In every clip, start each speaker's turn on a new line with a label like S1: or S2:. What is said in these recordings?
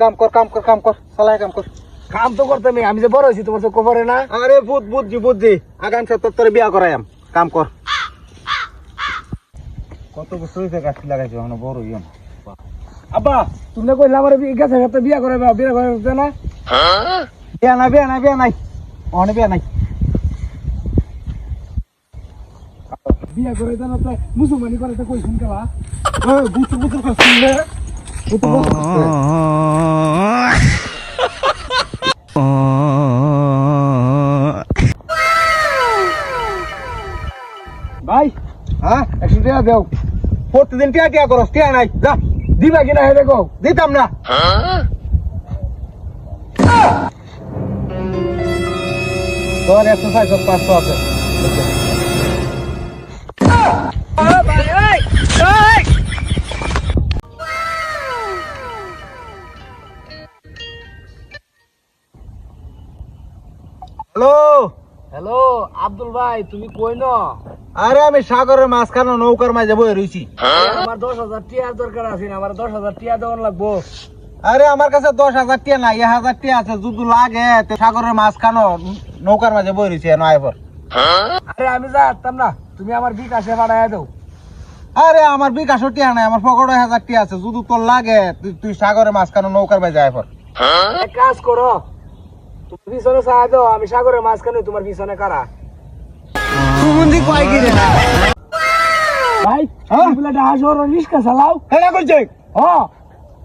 S1: কাম কর কাম কর কাম কর চালাই কাম কর।
S2: কাম তো করতে আমি আমি যে বড় হয়েছি তোমার তো কবরে না?
S1: আরে বুঝ বুঝছি বুঝছি আগামী সপ্তাহ তোর বিয়া করাইম কাম কর। কত বছর হয়েছে গাছ লাগাইছো এখন বড় ইয়ন
S2: আব্বা তুমি না কইলে আমার গাছের সাথে বিয়া করে বিয়া করে না?
S1: বিয়া নাই বিয়া নাই বিয়া নাই। অনে বিয়া নাই।
S2: বিয়া করে দেন তো মুসলমানি করে তো কই শুন কেলা
S1: বুঝতে বুঝতে বুঝতে হ্যাঁ
S2: একশো টাকা দেও।
S1: প্রতিদিন টিয়া টিয়া করস, টিয়া নাই। যা,
S2: দিবা কিনা হে দেখো,
S1: দিতাম না। তোর এক্সারসাইজ পাঁচশো আছে। হ্যালো।
S2: হ্যালো আব্দুল ভাই তুমি কই ন?
S1: আরে আমি সাগরের মাঝখানে নৌকার মাঝে বয়ে রয়েছি
S2: আমার দশ হাজার টিয়ার দরকার আছে আমার দশ হাজার টিয়া দেওয়ার লাগবো।
S1: আরে আমার কাছে দশ হাজার টিয়া নাই এক হাজার টিয়া আছে যদি লাগে তো সাগরের মাঝখানে নৌকার মাঝে বয়ে রয়েছি নয় পর
S2: আরে আমি যা যাতাম না তুমি আমার বিকাশে বাড়াইয়া দাও।
S1: আরে আমার বিকাশও টিয়া নাই আমার পকেটে হাজার টিয়া আছে যদি তোর লাগে তুই- সাগরের মাঝখানে নৌকার মাঝে আয় পর
S2: কাজ করো পিছনে চাই দাও আমি সাগরের মাঝখানে তোমার পিছনে কারা? ভাই
S1: হ্যাঁ?
S2: বলে ডাহাজর রিস্কা চালাও।
S1: হ্যাঁ করছে?
S2: হ।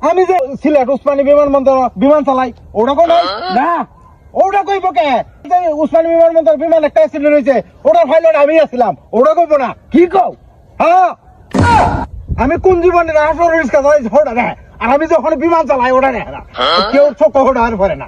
S1: আমি যে সিলেট উসমানী বিমানবন্দর বিমান চালাই ওটা কোন?
S2: না।
S1: ওটা কইব কে? উসমানী বিমানবন্দর বিমান একটা অ্যাক্সিডেন্ট হয়েছে ওটার পাইলট আমি আসছিলাম ওটা কইব না।
S2: কি কও?
S1: হ্যাঁ। আমি কোন জীবনে রাষ্ট্র রিক্সা চালাই ওটা না। আর আমি যখন বিমান চালাই ওটা না। কেউ চোখ ওটা আর পরে না।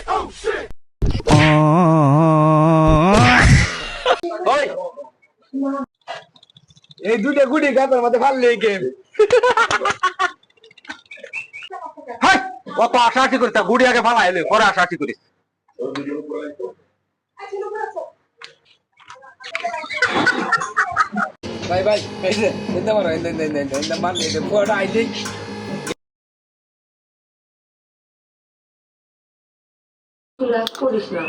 S2: এই দুটো গুটি গাছের মধ্যে ফাললে গেম
S1: হাই কত আশা আশি করিস গুড়ি আগে ফালা এলে পরে আশা আশি করিস।
S2: ভাই ভাই এই এতে এতে এতে মারলে এতে পুরোটা আইতেই
S3: করিস না।